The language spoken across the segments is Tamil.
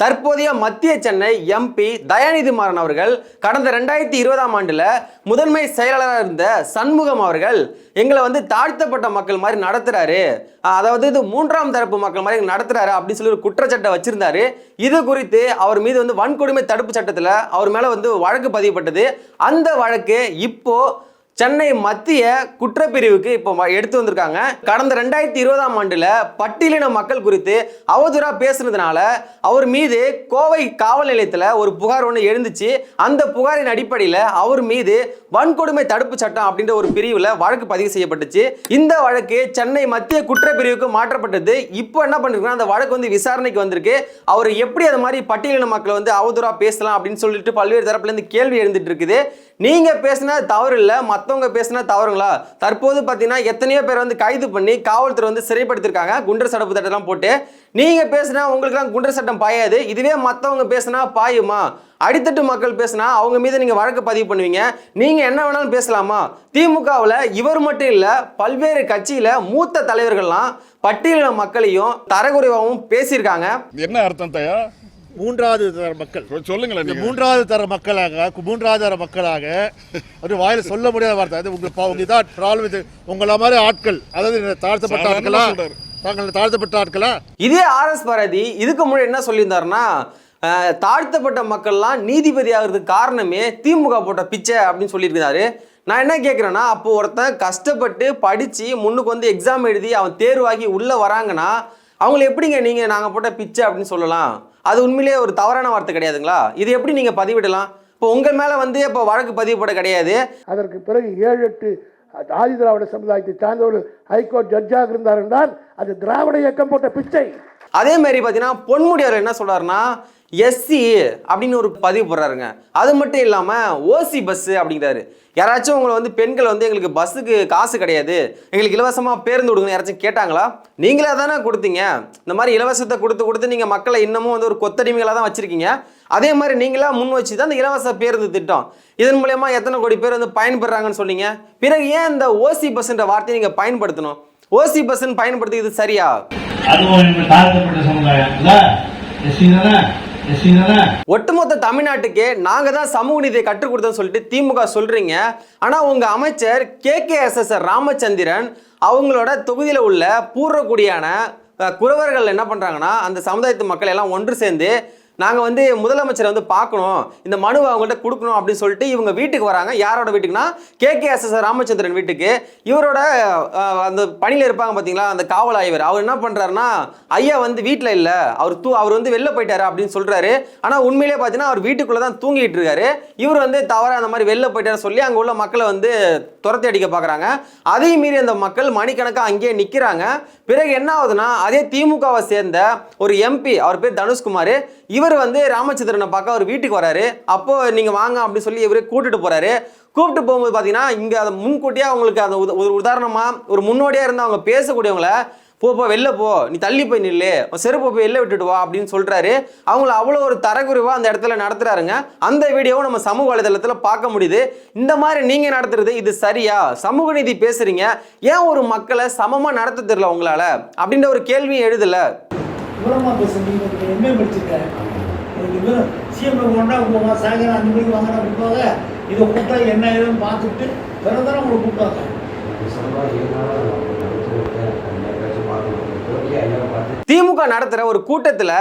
தற்போதைய மத்திய சென்னை எம்பி தயாநிதி மாறன் அவர்கள் கடந்த ரெண்டாயிரத்தி இருபதாம் ஆண்டுல முதன்மை செயலாளராக இருந்த சண்முகம் அவர்கள் எங்களை வந்து தாழ்த்தப்பட்ட மக்கள் மாதிரி நடத்துறாரு. அதாவது இது மூன்றாம் தரப்பு மக்கள் மாதிரி எங்களை நடத்துறாரு அப்படின்னு சொல்லி ஒரு குற்றச்சாட்டை வச்சிருந்தாரு. இது குறித்து அவர் மீது வந்து வன்கொடுமை தடுப்பு சட்டத்தில் அவர் மேல வந்து வழக்கு பதியப்பட்டது. அந்த வழக்கு இப்போ சென்னை மத்திய குற்றப்பிரிவுக்கு இப்போ எடுத்து வந்திருக்காங்க. கடந்த ரெண்டாயிரத்தி இருபதாம் ஆண்டில் பட்டியலின மக்கள் குறித்து அவதூறா பேசுனதுனால அவர் மீது கோவை காவல் நிலையத்தில் ஒரு புகார் ஒன்று எழுந்துச்சு. அந்த புகாரின் அடிப்படையில் அவர் மீது வன்கொடுமை தடுப்பு சட்டம் அப்படின்ற ஒரு பிரிவில் வழக்கு பதிவு செய்யப்பட்டுச்சு. இந்த வழக்கு சென்னை மத்திய குற்றப்பிரிவுக்கு மாற்றப்பட்டது. இப்போ என்ன பண்ணிருக்குன்னா அந்த வழக்கு வந்து விசாரணைக்கு வந்திருக்கு. அவர் எப்படி அது மாதிரி பட்டியலின மக்களை வந்து அவதூறா பேசலாம் அப்படின்னு சொல்லிட்டு பல்வேறு தரப்புலேருந்து கேள்வி எழுந்துட்டு இருக்குது. நீங்கள் பேசினா தவறு இல்லை மற்றவங்க பேசினா தவறுங்களா? தற்போது பார்த்தீங்கன்னா எத்தனையோ பேர் வந்து கைது பண்ணி காவல்துறை வந்து சிறைப்படுத்திருக்காங்க. குண்டர் சடப்பு தட்டெல்லாம் போட்டு. நீங்கள் பேசினா உங்களுக்குலாம் குண்டர் சட்டம் பாயாது. இதுவே மற்றவங்க பேசினா பாயுமா? அடித்தட்டு மக்கள் பேசினா அவங்க மீது நீங்கள் வழக்கு பதிவு பண்ணுவீங்க. நீங்கள் என்ன வேணாலும் பேசலாமா? திமுகவில் இவர் மட்டும் இல்லை பல்வேறு கட்சியில் மூத்த தலைவர்கள்லாம் பட்டியலின மக்களையும் தரக்குறைவாகவும் பேசியிருக்காங்க. என்ன அர்த்தம் தயா? மூன்றாவது தர மக்கள். சொல்லுங்களேன். மூன்றாவது தர மக்களாக மூன்றாவது தர மக்களாக அது வாயில சொல்ல முடியாத வார்த்தை. அது உங்க பா- உங்க இதான் ப்ராப்ளம் இது உங்கள மாதிரி ஆட்கள். அதாவது தாழ்த்தப்பட்ட ஆட்களா. தாங்கள் தாழ்த்தப்பட்ட ஆட்களா? இதே ஆர்எஸ் பாரதி இதுக்கு முன்னாடி என்ன சொல்லியிருந்தாருன்னா தாழ்த்தப்பட்ட மக்கள்லாம் நீதிபதி ஆகிறதுக்கு காரணமே திமுக போட்ட பிச்சை அப்படின்னு சொல்லியிருக்கிறாரு. நான் என்ன கேட்குறேன்னா அப்போ ஒருத்தன் கஷ்டப்பட்டு படித்து முன்னுக்கு வந்து எக்ஸாம் எழுதி அவன் தேர்வாகி உள்ளே வராங்கன்னா அவங்கள எப்படிங்க நீங்கள் நாங்கள் போட்ட பிச்சை அப்படின்னு சொல்லலாம்? அது உண்மையிலேயே ஒரு தவறான வார்த்தை கிடையாதுங்களா? இது எப்படி நீங்கள் பதிவிடலாம்? இப்போ உங்கள் மேலே வந்து இப்போ வழக்கு பதிவு போட கிடையாது. அதற்கு பிறகு ஏழு எட்டு ஆதி திராவிட சமுதாயத்தை சார்ந்த ஒரு ஹைகோர்ட் ஜட்ஜாக இருந்தார் என்றால் அது திராவிட இயக்கம் போட்ட பிச்சை. அதே மாதிரி பார்த்தீங்கன்னா பொன்முடி அவர் என்ன சொல்றாருன்னா எஸ்சி அப்படின்னு ஒரு பதிவு போடுறாருங்க. அது மட்டும் இல்லாமல் ஓசி பஸ்ஸு அப்படிங்கிறாரு. யாராச்சும் உங்களை வந்து பெண்கள் வந்து எங்களுக்கு பஸ்ஸுக்கு காசு கிடையாது. எங்களுக்கு இலவசமாக பேருந்து விடுங்கன்னு யாராச்சும் கேட்டாங்களா? நீங்களே தானே கொடுத்தீங்க. இந்த மாதிரி இலவசத்தை கொடுத்து கொடுத்து நீங்கள் மக்களை இன்னமும் வந்து ஒரு கொத்தடிமைகளாக தான் வச்சுருக்கீங்க. அதே மாதிரி நீங்களா முன் வச்சு தான் இந்த இலவச பேருந்து திட்டம். இதன் மூலயமா எத்தனை கோடி பேர் வந்து பயன்பெறாங்கன்னு சொன்னீங்க. பிறகு ஏன் இந்த ஓசி பஸ்ன்ற வார்த்தையை நீங்கள் பயன்படுத்தணும்? ஓசி பஸ்ன்னு பயன்படுத்தி சரியா? அதுவும் ஒட்டுமொத்த தமிழ்நாட்டுக்கே நாங்க தான் சமூக நீதியை கற்றுக் கொடுத்தோம்னு சொல்லிட்டு திமுக சொல்றீங்க. ஆனா உங்க அமைச்சர் K K S S Ramachandran அவங்களோட தொகுதியில உள்ள பூர்வக்குடியான குறவர்கள் என்ன பண்றாங்கன்னா அந்த சமுதாயத்து மக்கள் எல்லாம் ஒன்று சேர்ந்து நாங்கள் வந்து முதலமைச்சரை வந்து பார்க்கணும். இந்த மனுவை அவங்கள்ட்ட கொடுக்கணும் அப்படின்னு சொல்லிட்டு இவங்க வீட்டுக்கு வராங்க. யாரோட வீட்டுக்குன்னா K K S S Ramachandran வீட்டுக்கு. இவரோட அந்த பணியில் இருப்பாங்க பார்த்தீங்களா அந்த காவல் ஆய்வர். அவர் என்ன பண்ணுறாருன்னா ஐயா வந்து வீட்டில் இல்லை. அவர் தூ அவர் வந்து வெளில போயிட்டாரு அப்படின்னு சொல்கிறாரு ஆனால் உண்மையிலே பார்த்தீங்கன்னா அவர் வீட்டுக்குள்ளே தான் தூங்கிட்டு இருக்காரு. இவர் வந்து தவறாக அந்த மாதிரி வெளில போயிட்டாரு சொல்லி அங்கே உள்ள மக்களை வந்து துரத்தி அடிக்க பார்க்குறாங்க அதையும் மீறி அந்த மக்கள் மணிக்கணக்காக அங்கேயே நிற்கிறாங்க பிறகு என்ன ஆகுதுன்னா அதே திமுகவை சேர்ந்த ஒரு எம்பி அவர் பேர் தனுஷ்குமார் இவர் வந்து ராமச்சந்திரனை பார்க்க அவர் வீட்டுக்கு வராரு. அப்போ நீங்கள் வாங்க அப்படின்னு சொல்லி இவரே கூட்டிட்டு போறாரு. கூப்பிட்டு போகும்போது பார்த்தீங்கன்னா இங்கே அதை முன்கூட்டியே அவங்களுக்கு அந்த உத- ஒரு உதாரணமாக ஒரு முன்னோடியாக இருந்து அவங்க பேசக்கூடியவங்கள போ போ வெளில போ. நீ தள்ளி போய் நில்லு. உன் செருப்பை போய் வெளில விட்டுட்டு வா. அப்படின்னு சொல்கிறாரு அவங்கள அவ்வளோ ஒரு தரக்குறைவாக அந்த இடத்துல நடத்துகிறாருங்க அந்த வீடியோவை நம்ம சமூக வலைதளத்தில் பார்க்க முடியுது. இந்த மாதிரி நீங்கள் நடத்துறது இது சரியா? சமூக நீதி பேசுகிறீங்க ஏன் ஒரு மக்களை சமமாக நடத்த தெரியல உங்களால்? அப்படின்ற ஒரு கேள்வியும் எழுதலை. விவரமாக பேசுறீங்க நீங்கள் எம்ஏ படிச்சிருக்கேன் எனக்கு வெறும் சிஎம் கொண்டா போங்க சாயங்காலம் அஞ்சு மணிக்கு வாங்கினா கொடுப்பாங்க. இதை கூப்பிட்டா என்ன ஏதுன்னு பார்த்துட்டு பிறகு தானே உங்களை கூப்பிட்டாங்க திமுக நடத்துற ஒரு கூட்டத்துல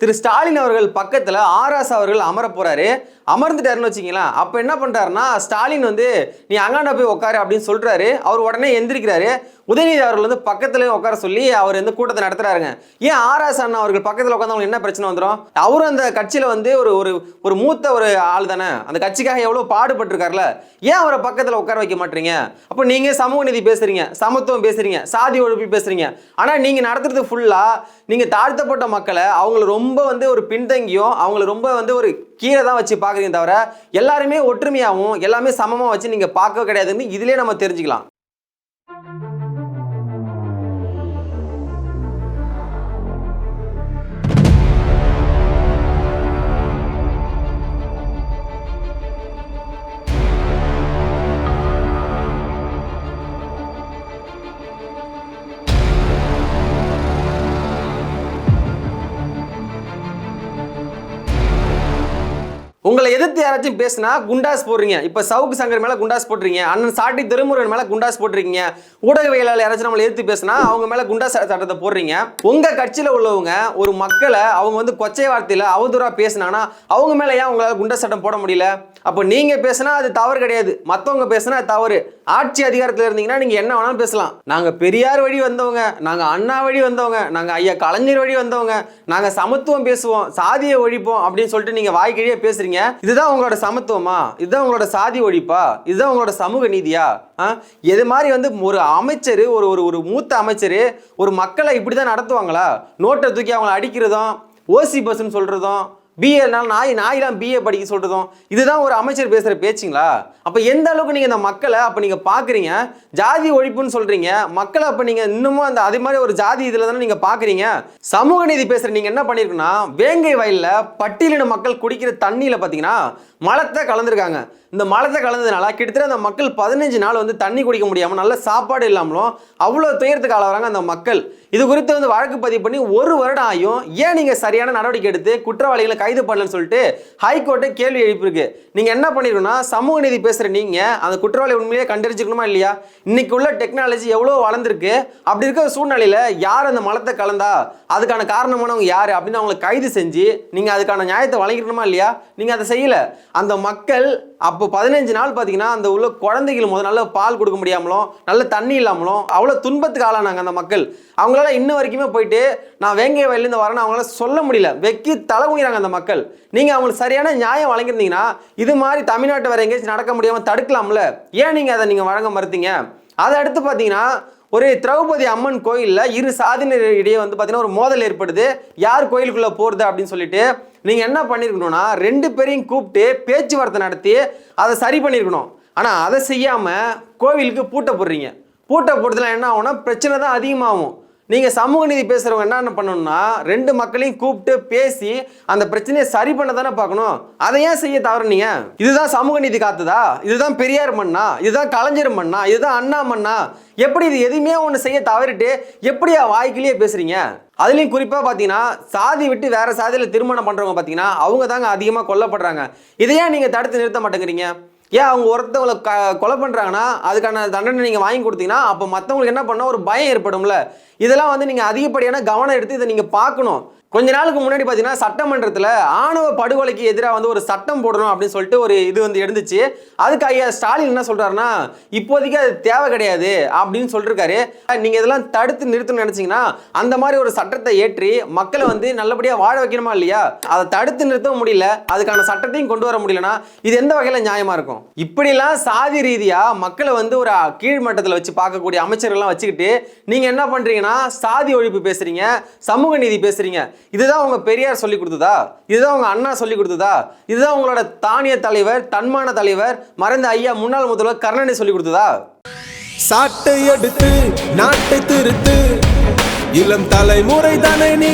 திரு ஸ்டாலின் அவர்கள் பக்கத்துல ஆர்எஸ் அவர்கள் அமர போறாரு. அமர்ந்துட்டாருன்னு வச்சுங்களேன் அப்போ என்ன பண்ணுறாருன்னா ஸ்டாலின் வந்து நீ அங்காண்ட போய் உட்காரு அப்படின்னு சொல்கிறாரு அவர் உடனே எந்திரிக்கிறாரு. உதயநிதி அவர்கள் வந்து பக்கத்துல உட்கார சொல்லி அவர் வந்து கூட்டத்தை நடத்துறாருங்க. ஏன் ஆர்எஸ் அண்ணா அவர்கள் பக்கத்தில் உட்காந்து என்ன பிரச்சனை வந்துடும் அவரும் அந்த கட்சியில் வந்து ஒரு ஒரு ஒரு மூத்த ஒரு ஆள் தானே. அந்த கட்சிக்காக எவ்வளோ பாடுபட்டிருக்காருல. ஏன் அவரை பக்கத்தில் உட்கார வைக்க மாட்டீங்க? அப்போ நீங்கள் சமூக நீதி பேசுறீங்க சமத்துவம் பேசுறீங்க சாதி ஒழிப்பு பேசுறீங்க. ஆனால் நீங்கள் நடத்துறது ஃபுல்லாக நீங்கள் தாழ்த்தப்பட்ட மக்களை அவங்கள ரொம்ப வந்து ஒரு பின்தங்கியும் அவங்கள ரொம்ப வந்து ஒரு கீழே தான் வச்சு பார்க்குறீங்க தவிர எல்லாருமே ஒற்றுமையாகவும் எல்லாமே சமமாக வச்சு நீங்கள் பார்க்க கிடையாதுன்னு இதுலேயே நம்ம தெரிஞ்சுக்கலாம். உங்களை எதிர்த்து யாராச்சும் பேசினா குண்டாஸ் போடுறீங்க. இப்ப சவுக்கு சங்கர் மேல குண்டாஸ் போட்டுறீங்க அண்ணன் சாட்டி திருமுருகன் மேல குண்டாஸ் போட்டுருக்கீங்க. ஊடகவியலாளர் யாராச்சும் நம்மளை எதிர்த்து பேசினா அவங்க மேல குண்டாஸ் சட்டத்தை போடுறீங்க. உங்க கட்சியில உள்ளவங்க ஒரு மக்களை அவங்க வந்து கொச்சை வார்த்தையில அவதூறா பேசினாங்கன்னா அவங்க மேல ஏன் உங்களால குண்டாஸ் சட்டம் போட முடியல? அப்போ நீங்க பேசினா அது தவறு கிடையாது. மத்தவங்க பேசினா அது தவறு. ஆட்சி அதிகாரத்துல இருந்தீங்கன்னா நீங்க என்ன வேணாலும் பேசலாம். நாங்க பெரியார் வழி வந்தவங்க நாங்க அண்ணா வழி வந்தவங்க நாங்க ஐயா கலைஞர் வழி வந்தவங்க நாங்க சமத்துவம் பேசுவோம் சாதியை ஒழிப்போம் அப்படின்னு சொல்லிட்டு நீங்க பேசுறீங்க. பேசுறீங்க இதுதான் உங்களோட சமத்துவமா? இதுதான் உங்களோட சாதி ஒழிப்பா? இதுதான் உங்களோட சமூக நீதியா? ஆ? எது மாதிரி வந்து ஒரு அமைச்சர் ஒரு ஒரு ஒரு மூத்த அமைச்சர் ஒரு மக்களை இப்படி தான் நடத்துவாங்களா? நோட்டை தூக்கி அவங்கள அடிக்கிறதும் ஓசி பஸ்ன்னு சொல்கிறதும் பிஏனால நாய் நாயெல்லாம் பிஏ படிக்க சொல்கிறதும் இதுதான் ஒரு அமைச்சர் பேசுகிற பேச்சுங்களா? அப்போ எந்த அளவுக்கு நீங்கள் இந்த மக்களை அப்போ நீங்கள் பார்க்குறீங்க ஜாதி ஒழிப்புன்னு சொல்கிறீங்க மக்களை அப்போ நீங்கள் இன்னமும் அந்த அதே மாதிரி ஒரு ஜாதி இதில் தானே நீங்கள் பார்க்குறீங்க சமூக நீதி பேசுகிற நீங்கள் என்ன பண்ணியிருக்குன்னா வேங்கை வயலில் பட்டியலின மக்கள் குடிக்கிற தண்ணியில் பார்த்தீங்கன்னா மலத்தை கலந்துருக்காங்க. இந்த மலத்தை கலந்ததுனால கிட்டத்தட்ட அந்த மக்கள் பதினஞ்சு நாள் வந்து தண்ணி குடிக்க முடியாமல் நல்ல சாப்பாடு இல்லாமலும் அவ்வளோ துயரத்துக்கு ஆளாகிறாங்க அந்த மக்கள். இது குறித்து வந்து வழக்கு பதிவு பண்ணி ஒரு வருடம் ஆகும் ஏன் நீங்க சரியான நடவடிக்கை எடுத்து குற்றவாளிகளை கைது பண்ணலன்னு சொல்லிட்டு ஹைகோர்ட்டை கேள்வி எழுப்பியிருக்கு. நீங்க என்ன பண்ணிருக்கணும்னா சமூக நீதி பேசுற நீங்க அந்த குற்றவாளி உண்மையிலேயே கண்டறிஞ்சிக்கணுமா இல்லையா? இன்னைக்கு உள்ள டெக்னாலஜி எவ்வளோ வளர்ந்துருக்கு? அப்படி இருக்கிற சூழ்நிலையில யார் அந்த மலத்தை கலந்தா? அதுக்கான காரணமானவங்க யார்? அப்படின்னு அவங்களை கைது செஞ்சு நீங்க அதுக்கான நியாயத்தை வழங்கிக்கணுமா இல்லையா? நீங்க அதை செய்யல. அந்த மக்கள் அப்போ பதினஞ்சு நாள் பார்த்தீங்கன்னா அந்த உள்ள குழந்தைகள் முதல் நல்ல பால் கொடுக்க முடியாமலும் நல்ல தண்ணி இல்லாமலும் அவ்வளோ துன்பத்துக்கு ஆளானாங்க அந்த மக்கள். அவங்களால இன்ன வரைக்குமே போயிட்டு நான் வேங்கை வயலேருந்து வரேன்னு அவங்களால சொல்ல முடியல. வெக்கி தலை குனிறாங்க அந்த மக்கள். நீங்கள் அவங்களுக்கு சரியான நியாயம் வழங்கியிருந்தீங்கன்னா இது மாதிரி தமிழ்நாட்டு வேற எங்கேயாச்சும் நடக்க முடியாமல் தடுக்கலாம்ல. ஏன் நீங்கள் அதை நீங்கள் வழங்க மறுத்தீங்க? அதை அடுத்து பார்த்தீங்கன்னா ஒரு திரௌபதி அம்மன் கோயிலில் இரு சாதியினர் இடையே வந்து பார்த்தீங்கன்னா ஒரு மோதல் ஏற்படுது. யார் கோயிலுக்குள்ளே போகிறது அப்படின்னு சொல்லிட்டு நீங்கள் என்ன பண்ணியிருக்கணும்னா ரெண்டு பேரையும் கூப்பிட்டு பேச்சுவார்த்தை நடத்தி அதை சரி பண்ணியிருக்கணும் ஆனால் அதை செய்யாமல் கோவிலுக்கு பூட்டை போடுறீங்க. பூட்டை போடுறதுல என்ன ஆகும்னா பிரச்சனை தான் அதிகமாகும். நீங்கள் சமூக நீதி பேசுகிறவங்க என்னென்ன பண்ணணும்னா ரெண்டு மக்களையும் கூப்பிட்டு பேசி அந்த பிரச்சனையை சரி பண்ண தானே பார்க்கணும். அதை ஏன் செய்ய தவறுனீங்க? இதுதான் சமூக நீதி காத்துதா? இதுதான் பெரியார் மண்ணா? இதுதான் கலைஞர் மண்ணா? இதுதான் அண்ணா மண்ணா? எப்படி இது எதுவுமே ஒன்று செய்ய தவறிட்டு எப்படி வாய்க்கிலேயே பேசுறீங்க? அதுலேயும் குறிப்பாக பார்த்தீங்கன்னா சாதி விட்டு வேற சாதியில் திருமணம் பண்ணுறவங்க பார்த்தீங்கன்னா அவங்க தாங்க அதிகமாக கொல்லப்படுறாங்க இதையே நீங்கள் தடுத்து நிறுத்த மாட்டேங்கிறீங்க? ஏன் அவங்க ஒருத்தவங்களை க கொலை பண்ணுறாங்கன்னா அதுக்கான தண்டனை நீங்கள் வாங்கி கொடுத்தீங்கன்னா அப்போ மற்றவங்களுக்கு என்ன பண்ணால் ஒரு பயம் ஏற்படும்ல. இதெல்லாம் வந்து நீங்கள் அதிகப்படியான கவனம் எடுத்து இதை நீங்கள் பார்க்கணும். கொஞ்ச நாளுக்கு முன்னாடி பார்த்தீங்கன்னா சட்டமன்றத்தில் ஆணவ படுகொலைக்கு எதிராக வந்து ஒரு சட்டம் போடணும் அப்படின்னு சொல்லிட்டு ஒரு இது வந்து எழுந்துச்சு அதுக்கு ஐயா ஸ்டாலின் என்ன சொல்கிறாருன்னா இப்போதைக்கு அது தேவை கிடையாது அப்படின்னு சொல்லிருக்காரு. நீங்கள் இதெல்லாம் தடுத்து நிறுத்தணும்னு நினச்சிங்கன்னா அந்த மாதிரி ஒரு சட்டத்தை ஏற்றி மக்களை வந்து நல்லபடியாக வாழ வைக்கணுமா இல்லையா? அதை தடுத்து நிறுத்தவும் முடியல. அதுக்கான சட்டத்தையும் கொண்டு வர முடியலன்னா இது எந்த வகையில் நியாயமாக இருக்கும்? இப்படிலாம் சாதி ரீதியாக மக்களை வந்து ஒரு கீழ்மட்டத்தில் வச்சு பார்க்கக்கூடிய அமைச்சர்கள்லாம் வச்சுக்கிட்டு நீங்கள் என்ன பண்ணுறீங்கன்னா சாதி ஒழிப்பு பேசுகிறீங்க சமூக நீதி பேசுகிறீங்க இதுதான் உங்கள் பெரியார் சொல்லி கொடுத்ததா? இதுதான் உங்கள் அண்ணா சொல்லி கொடுத்ததா? இதுதான் உங்களோட தானிய தலைவர் தன்மான தலைவர் மறைந்த ஐயா முன்னாள் முதல்வர் கருணாநிதி சொல்லி கொடுத்ததா? சாட்டை எடுத்து நாட்டை திருத்து இளம் தலைமுறை தானே நீ